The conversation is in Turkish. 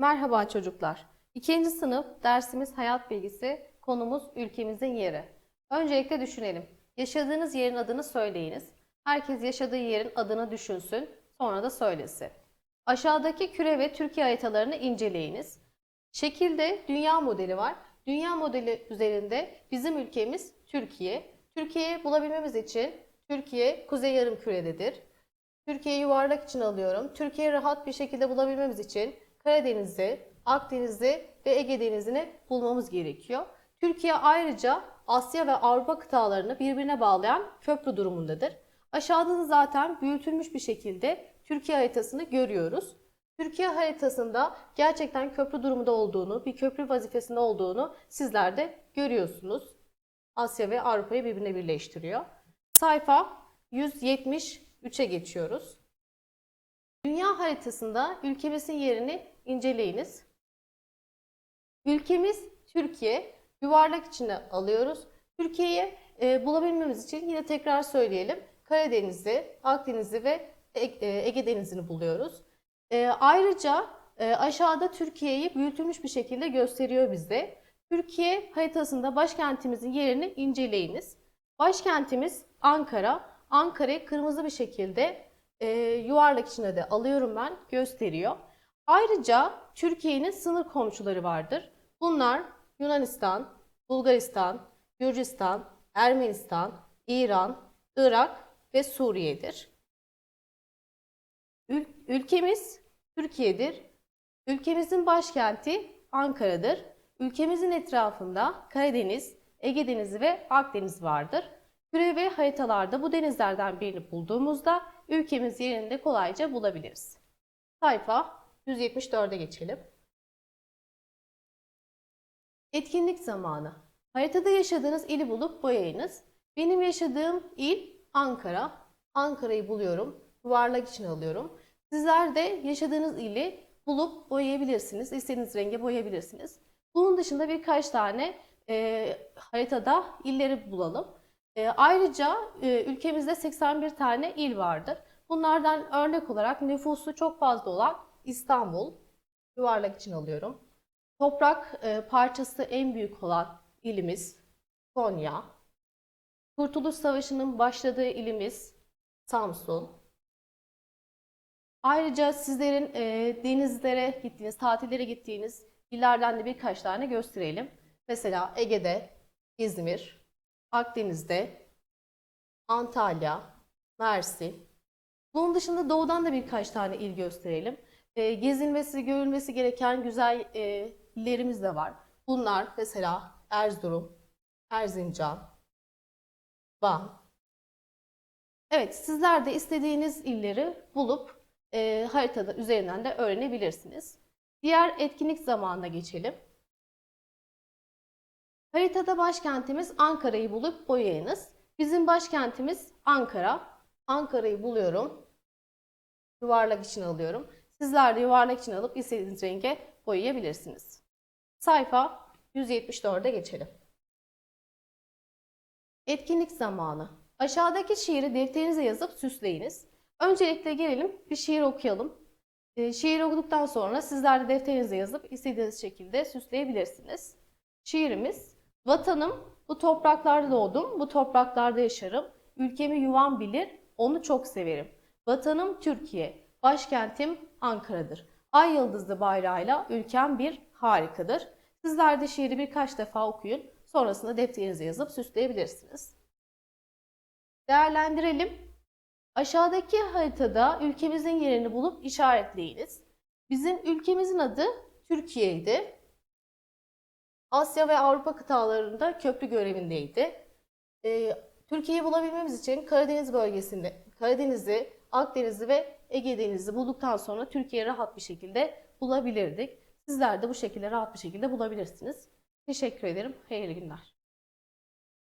Merhaba çocuklar. İkinci sınıf dersimiz hayat bilgisi, konumuz ülkemizin yeri. Öncelikle düşünelim. Yaşadığınız yerin adını söyleyiniz. Herkes yaşadığı yerin adını düşünsün, sonra da söylesin. Aşağıdaki küre ve Türkiye haritalarını inceleyiniz. Şekilde dünya modeli var. Dünya modeli üzerinde bizim ülkemiz Türkiye. Türkiye'yi bulabilmemiz için Türkiye kuzey yarım kürededir. Türkiye yuvarlak için alıyorum. Türkiye'yi rahat bir şekilde bulabilmemiz için Karadeniz'i, Akdeniz'i ve Ege Denizi'ni bulmamız gerekiyor. Türkiye ayrıca Asya ve Avrupa kıtalarını birbirine bağlayan köprü durumundadır. Aşağıda da zaten büyütülmüş bir şekilde Türkiye haritasını görüyoruz. Türkiye haritasında gerçekten köprü durumunda olduğunu, bir köprü vazifesinde olduğunu sizler de görüyorsunuz. Asya ve Avrupa'yı birbirine birleştiriyor. Sayfa 173'e geçiyoruz. Dünya haritasında ülkemizin yerini inceleyiniz. Ülkemiz Türkiye. Yuvarlak içine alıyoruz. Türkiye'yi e, bulabilmemiz için yine tekrar söyleyelim. Karadeniz'i, Akdeniz'i ve E- e, Ege Denizi'ni buluyoruz. E, ayrıca e, aşağıda Türkiye'yi büyütülmüş bir şekilde gösteriyor bize. Türkiye haritasında başkentimizin yerini inceleyiniz. Başkentimiz Ankara. Ankara'yı kırmızı bir şekilde e, yuvarlak içine de alıyorum ben gösteriyor. Ayrıca Türkiye'nin sınır komşuları vardır. Bunlar Yunanistan, Bulgaristan, Gürcistan, Ermenistan, İran, Irak ve Suriye'dir. Ül- ülkemiz Türkiye'dir. Ülkemizin başkenti Ankara'dır. Ülkemizin etrafında Karadeniz, Ege Denizi ve Akdeniz vardır. Küre ve haritalarda bu denizlerden birini bulduğumuzda ülkemiz yerini de kolayca bulabiliriz. Sayfa 174'e geçelim. Etkinlik zamanı. Haritada yaşadığınız ili bulup boyayınız. Benim yaşadığım il Ankara. Ankara'yı buluyorum. Yuvarlak içine alıyorum. Sizler de yaşadığınız ili bulup boyayabilirsiniz. İstediğiniz renge boyayabilirsiniz. Bunun dışında birkaç tane e, haritada illeri bulalım. E, ayrıca e, ülkemizde 81 tane il vardır. Bunlardan örnek olarak nüfusu çok fazla olan İstanbul, yuvarlak için alıyorum. Toprak e, parçası en büyük olan ilimiz Konya. Kurtuluş Savaşı'nın başladığı ilimiz Samsun. Ayrıca sizlerin e, denizlere gittiğiniz, tatillere gittiğiniz illerden de birkaç tane gösterelim. Mesela Ege'de İzmir, Akdeniz'de Antalya, Mersin. Bunun dışında doğudan da birkaç tane il gösterelim. E, gezilmesi, görülmesi gereken güzel e, illerimiz de var. Bunlar mesela Erzurum, Erzincan, Van. Evet, sizler de istediğiniz illeri bulup e, haritada üzerinden de öğrenebilirsiniz. Diğer etkinlik zamanına geçelim. Haritada başkentimiz Ankara'yı bulup boyayınız. Bizim başkentimiz Ankara. Ankara'yı buluyorum. Yuvarlak için alıyorum. Sizler de yuvarlak için alıp istediğiniz renge boyayabilirsiniz. Sayfa 174'e geçelim. Etkinlik zamanı. Aşağıdaki şiiri defterinize yazıp süsleyiniz. Öncelikle gelelim bir şiir okuyalım. Ee, şiir okuduktan sonra sizler de defterinize yazıp istediğiniz şekilde süsleyebilirsiniz. Şiirimiz Vatanım bu topraklarda doğdum, bu topraklarda yaşarım. Ülkemi yuvam bilir, onu çok severim. Vatanım Türkiye, başkentim Ankara'dır. Ay yıldızlı bayrağıyla ülkem bir harikadır. Sizler de şiiri birkaç defa okuyun. Sonrasında defterinize yazıp süsleyebilirsiniz. Değerlendirelim. Aşağıdaki haritada ülkemizin yerini bulup işaretleyiniz. Bizim ülkemizin adı Türkiye'ydi. Asya ve Avrupa kıtalarında köprü görevindeydi. Ee, Türkiye'yi bulabilmemiz için Karadeniz bölgesinde, Karadeniz'i, Akdeniz'i ve Ege Denizi bulduktan sonra Türkiye'yi rahat bir şekilde bulabilirdik. Sizler de bu şekilde rahat bir şekilde bulabilirsiniz. Teşekkür ederim. Hayırlı günler.